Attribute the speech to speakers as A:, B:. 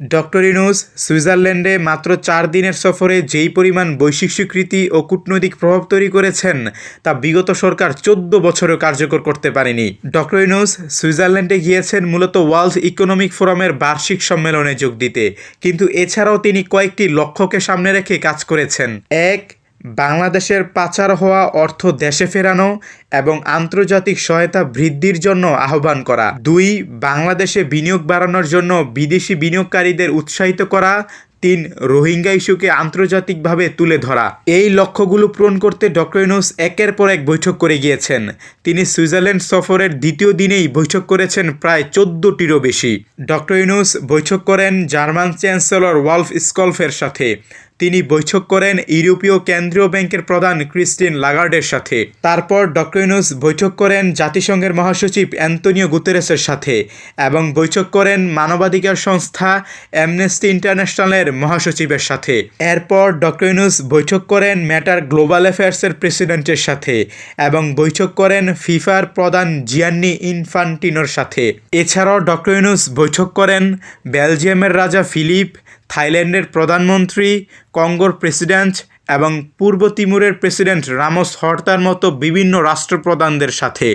A: Doctor Yunus সুইজারল্যান্ডে মাত্র চার দিনের সফরে যেই পরিমাণ বৈশ্বিক স্বীকৃতি ও কূটনৈতিক প্রভাব তৈরি করেছেন, তা বিগত সরকার চোদ্দ বছরেও কার্যকর করতে পারেনি। ডক্টর ইনুস সুইজারল্যান্ডে গিয়েছেন মূলত ওয়ার্ল্ড ইকোনমিক ফোরামের বার্ষিক সম্মেলনে যোগ দিতে। কিন্তু এছাড়াও তিনি কয়েকটি লক্ষ্যকে সামনে রেখে কাজ করেছেন। এক বাংলাদেশের পাচার হওয়া অর্থ দেশে ফেরানো এবং আন্তর্জাতিক সহায়তা বৃদ্ধির জন্য আহ্বান করা। দুই, বাংলাদেশে বিনিয়োগ বাড়ানোর জন্য বিদেশি বিনিয়োগকারীদের উৎসাহিত করা। তিন রোহিঙ্গা ইস্যুকে আন্তর্জাতিকভাবে তুলে ধরা। এই লক্ষ্যগুলো পূরণ করতে ডক্টর ইউনুস একের পর এক বৈঠক করে গিয়েছেন। তিনি সুইজারল্যান্ড সফরের দ্বিতীয় দিনেই বৈঠক করেছেন প্রায় চোদ্দটিরও বেশি। ডক্টর ইউনুস বৈঠক করেন জার্মান চ্যান্সেলর ওয়ালফ স্কলফের সাথে। তিনি বৈঠক করেন ইউরোপীয় কেন্দ্রীয় ব্যাংকের প্রধান ক্রিস্টিন লাগার্ডের সাথে। তারপর ডক্টর ইউনুস বৈঠক করেন জাতিসংঘের মহাসচিব অ্যান্তনিও গুতেরেসের সাথে এবং বৈঠক করেন মানবাধিকার সংস্থা অ্যামনেস্টি ইন্টারন্যাশনালের মহাসচিবের সাথে। এরপর ডক্টর বৈঠক করেন ম্যাটার গ্লোবাল অ্যাফেয়ার্সের প্রেসিডেন্টের সাথে এবং বৈঠক করেন ফিফার প্রধান জিয়ান্নি ইনফান্টিনোর সাথে। এছাড়াও ডক্টর বৈঠক করেন বেলজিয়ামের রাজা ফিলিপ, থাইল্যান্ডের প্রধানমন্ত্রী, কঙ্গোর প্রেসিডেন্ট এবং পূর্ব তিমুরের প্রেসিডেন্ট রামোস হর্তার মতো বিভিন্ন রাষ্ট্রপ্রধানদের সাথে।